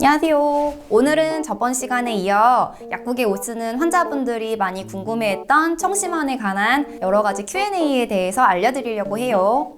안녕하세요. 오늘은 저번 시간에 이어 약국에 못 쓰는 환자분들이 많이 궁금해했던 청심환에 관한 여러 가지 Q&A에 대해서 알려드리려고 해요.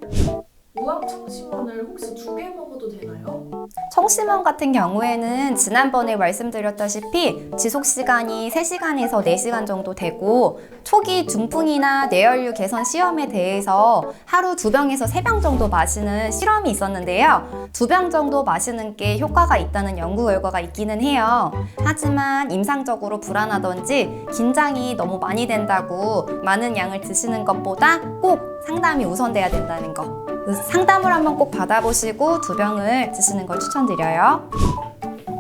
우황청심원을 혹시 두 개 먹어도 되나요? 청심환 같은 경우에는 지난번에 말씀드렸다시피 지속 시간이 3시간에서 4시간 정도 되고 초기 중풍이나 뇌혈류 개선 시험에 대해서 하루 두 병에서 세 병 정도 마시는 실험이 있었는데요. 두 병 정도 마시는 게 효과가 있다는 연구 결과가 있기는 해요. 하지만 임상적으로 불안하던지 긴장이 너무 많이 된다고 많은 양을 드시는 것보다 꼭 상담이 우선돼야 된다는 거. 그 상담을 한번 꼭 받아보시고 두 병을 드시는 걸 추천드려요.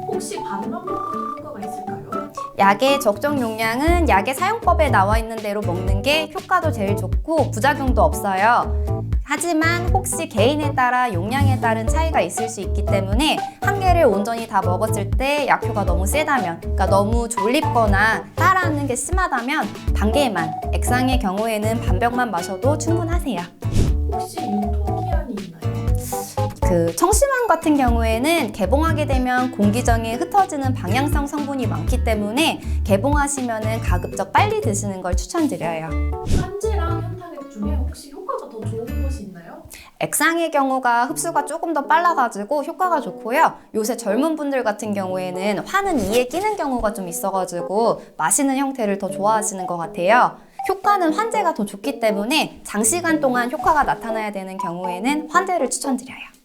혹시 반만 먹어도 효과가 있을까요? 약의 적정 용량은 약의 사용법에 나와 있는 대로 먹는 게 효과도 제일 좋고 부작용도 없어요. 하지만 혹시 개인에 따라 용량에 따른 차이가 있을 수 있기 때문에 한 개를 온전히 다 먹었을 때 약효가 너무 세다면, 그러니까 너무 졸립거나 따라하는 게 심하다면 반 개만, 액상의 경우에는 반 병만 마셔도 충분하세요. 혹시 있나요? 그 청심환 같은 경우에는 개봉하게 되면 공기중에 흩어지는 방향성 성분이 많기 때문에 개봉하시면은 가급적 빨리 드시는 걸 추천드려요. 산지랑 현탄액 중에 혹시 효과가 더 좋은 것이 있나요? 액상의 경우가 흡수가 조금 더 빨라가지고 효과가 좋고요. 요새 젊은 분들 같은 경우에는 화는 이에 끼는 경우가 좀 있어가지고 마시는 형태를 더 좋아하시는 것 같아요. 효과는 환제가 더 좋기 때문에 장시간 동안 효과가 나타나야 되는 경우에는 환제를 추천드려요.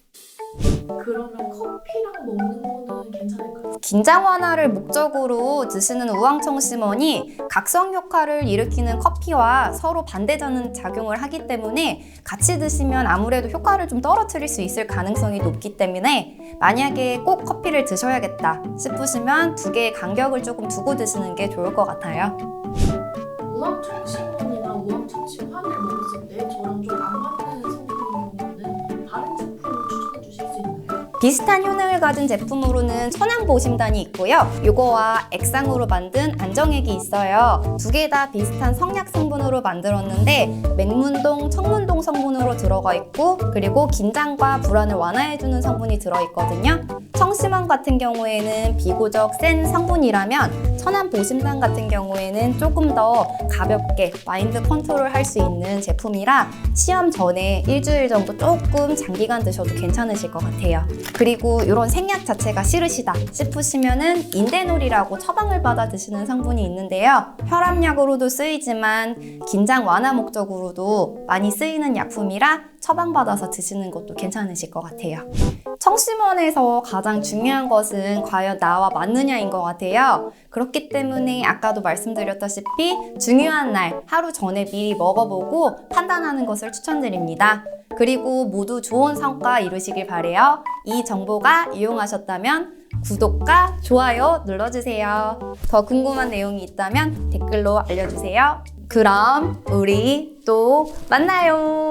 그러면 커피랑 먹는 거는 괜찮을까요? 긴장 완화를 목적으로 드시는 우황청 심원이 각성 효과를 일으키는 커피와 서로 반대되는 작용을 하기 때문에 같이 드시면 아무래도 효과를 좀 떨어뜨릴 수 있을 가능성이 높기 때문에 만약에 꼭 커피를 드셔야겠다 싶으시면 두 개의 간격을 조금 두고 드시는 게 좋을 것 같아요. 우황청 심원이나 우황청 심환을 비슷한 효능을 가진 제품으로는 천안보심단이 있고요. 이거와 액상으로 만든 안정액이 있어요. 두 개 다 비슷한 성약 성분으로 만들었는데 맹문동, 청문동 성분으로 들어가 있고 그리고 긴장과 불안을 완화해주는 성분이 들어있거든요. 청심환 같은 경우에는 비교적 센 성분이라면 천안보심단 같은 경우에는 조금 더 가볍게 마인드 컨트롤 할 수 있는 제품이라 시험 전에 일주일 정도 조금 장기간 드셔도 괜찮으실 것 같아요. 그리고 이런 생약 자체가 싫으시다 싶으시면은 인데놀이라고 처방을 받아 드시는 성분이 있는데요. 혈압약으로도 쓰이지만 긴장 완화 목적으로도 많이 쓰이는 약품이라 처방받아서 드시는 것도 괜찮으실 것 같아요. 청심원에서 가장 중요한 것은 과연 나와 맞느냐인 것 같아요. 그렇기 때문에 아까도 말씀드렸다시피 중요한 날 하루 전에 미리 먹어보고 판단하는 것을 추천드립니다. 그리고 모두 좋은 성과 이루시길 바래요. 이 정보가 유용하셨다면 구독과 좋아요 눌러주세요. 더 궁금한 내용이 있다면 댓글로 알려주세요. 그럼 우리 또 만나요.